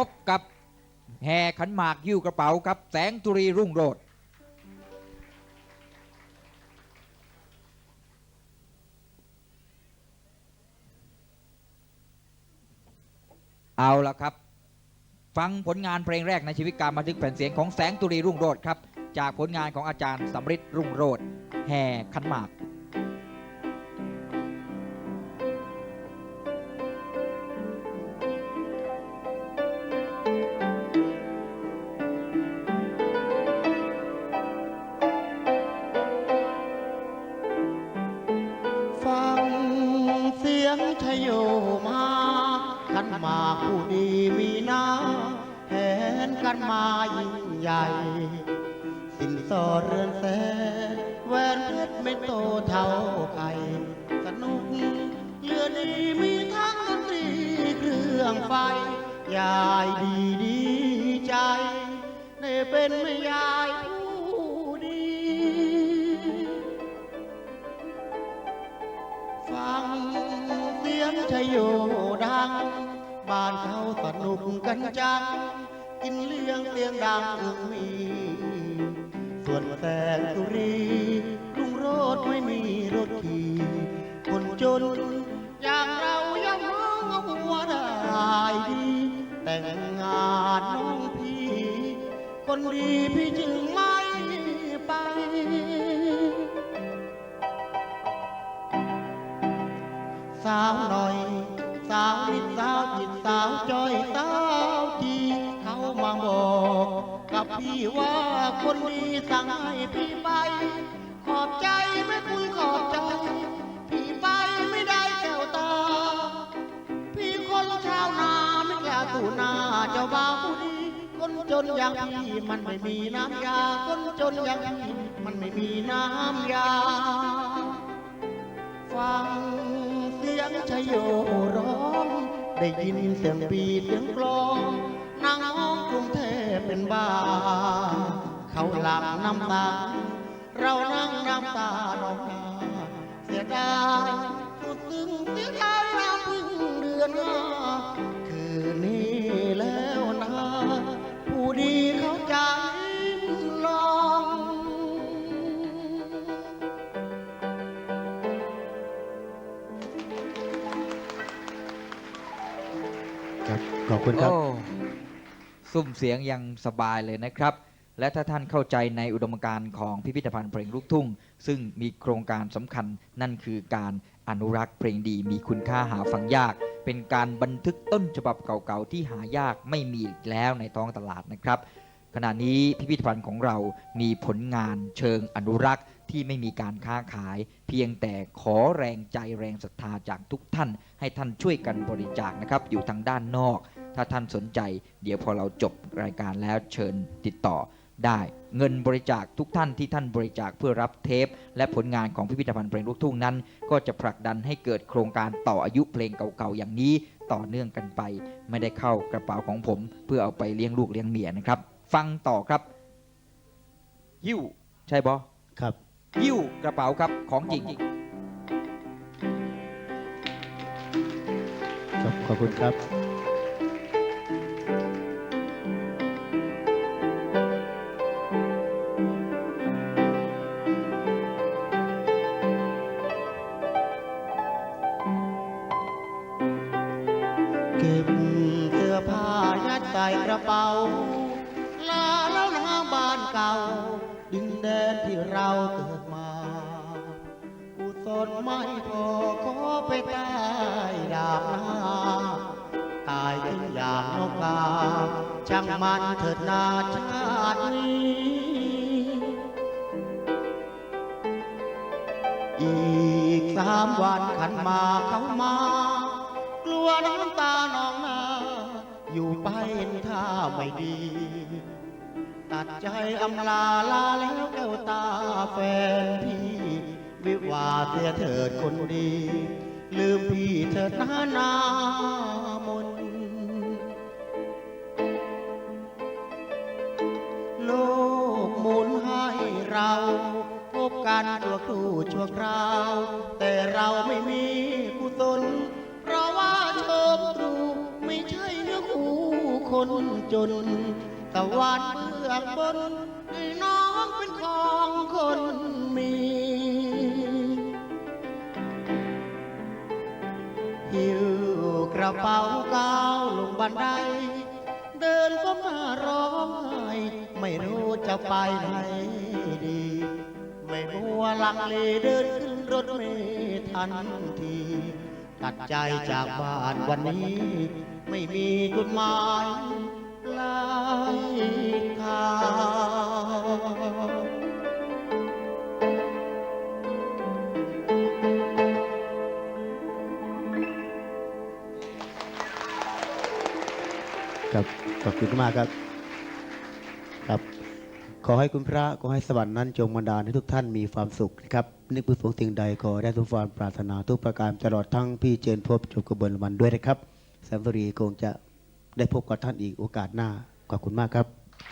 พบกับแห่ขันหมากยิ้วกระเป๋าครับแสงธุรีรุ่งโรจน์เอาละครับ ฟังผลงานเพลงแรกในชีวิตการบันทึกแผ่นเสียงของแสงธุรีรุ่งโรจน์ครับ จากผลงานของอาจารย์สำริดรุ่งโรจน์แห่ขันหมาก มาผู้ดีมีน้ำแผนกันมายิ่งใหญ่ สินสอดเรือนแสนแหวนเพชรไม่โตเท่าใครสนุกเรือดีมีทั้งดนตรีเครื่องไฟยายดีดีใจได้เป็นแม่ยายผู้ดีฟังเสียงชโยดัง บ้านเขาสนุกกันจัง กินเลี้ยงเสียงดังอึงมี ส่วนแสงสุรีลุงโรดไม่มีรถขี่คนจนอย่างเรายังมองเอาหัวได้ดี แต่งงานน้องพี่ คนดีพี่จึงไม่ไปสาวหน่อย สาวจอยสาวจีเขามาบอก กับพี่ว่าคนดีสั่งให้พี่ไป ขอบใจไม่คุณขอบใจ พี่ไปไม่ได้แก้วตา พี่คนชาวนาไม่กล้าสู่นาเจ้าบ่าวผู้ดีคนจนอย่างพี่มันไม่มีน้ำยา คนจนอย่างพี่มันไม่มีน้ำยา ฟังเสียงชโยร้อง ได้ยินเสียงปีเสียงกลองนางอ้องกรุงเทพเป็นบ้า เขาหลับน้ำตา เรานั่งน้ำตานองนาเสียดายสุดซึ้งเสียดาย ครับ ขอบคุณครับ โอ้ซุ่มเสียงยังสบายเลยนะครับ และถ้าท่านเข้าใจในอุดมการณ์ของพิพิธภัณฑ์เพลงลูกทุ่ง ซึ่งมีโครงการสำคัญนั่นคือการอนุรักษ์เพลงดีมีคุณค่าหาฟังยาก เป็นการบันทึกต้นฉบับเก่าๆ ที่หายากไม่มีอีกแล้วในท้องตลาดนะครับ ขณะนี้พิพิธภัณฑ์ของเรามีผลงานเชิงอนุรักษ์ ที่ไม่มีการค้าขาย เพียงแต่ขอแรงใจแรงศรัทธาจากทุกท่าน ให้ท่านช่วยกันบริจาคนะครับ อยู่ทางด้านนอก ถ้าท่านสนใจ เดี๋ยวพอเราจบรายการแล้วเชิญติดต่อได้เงินบริจาคทุกท่านที่ท่านบริจาคเพื่อรับเทป และผลงานของพิพิธภัณฑ์เพลงลูกทุ่งนั้น ก็จะผลักดันให้เกิดโครงการต่ออายุเพลงเก่าๆอย่างนี้ ต่อเนื่องกันไป ไม่ได้เข้ากระเป๋าของผม เพื่อเอาไปเลี้ยงลูกเลี้ยงเมียนะครับ ฟังต่อครับ ยิ้วใช่บอครับ ยิ้วกระเป๋าครับของจริงครับขอบคุณครับ เก็บเสื้อผ้ายัดใส่กระเป๋า ลาแล้วนะบ้านเก่าดิน แดนที่เราเกิดมาอุศนไม่พอขอไปใต้ดาบหน้า ตายขึ้นอย่างนกกาช่างมันเถิดนาชาตินี้อีกสามวันขันมาเขามา กลัวน้ำตานองนา อยู่ไปถ้าไม่ดี ตัดใจอำลาลาแล้วแก้วตาแฟนพี่ วิวาเสียเถิดคนดี ลืมพี่เถิดนานามนโลกหมุนให้เราพบกันชั่วครู่ชั่วคราว แต่เราไม่มีกุศลเพราะว่าโชคตรูไม่ใช่เนื้อคู่คนจน ตะวันเบื้องบนให้น้องเป็นของคนมี หิวกระเป๋าก้าวลงบันได เดินก็มาร้องไห้ไม่รู้จะไปไหนดี ไม่มัวลังเลเดินขึ้นรถเมล์ทันทีตัดใจจากบ้านวันนี้ ไม่มีจุดหมาย ครับขอบคุณมากครับ ครับ ขอให้คุณพระขอให้สวรรค์นั้นจงบันดาลให้ทุกท่านมีความสุขนะครับนึกประสงค์สิ่งใดขอได้ทุกความปรารถนาทุกประการตลอดทั้งพี่เจนพบจบกระบวนวันด้วยนะครับแสมสุรีคงจะได้พบกับท่านอีกโอกาสหน้าขอบคุณมากครับ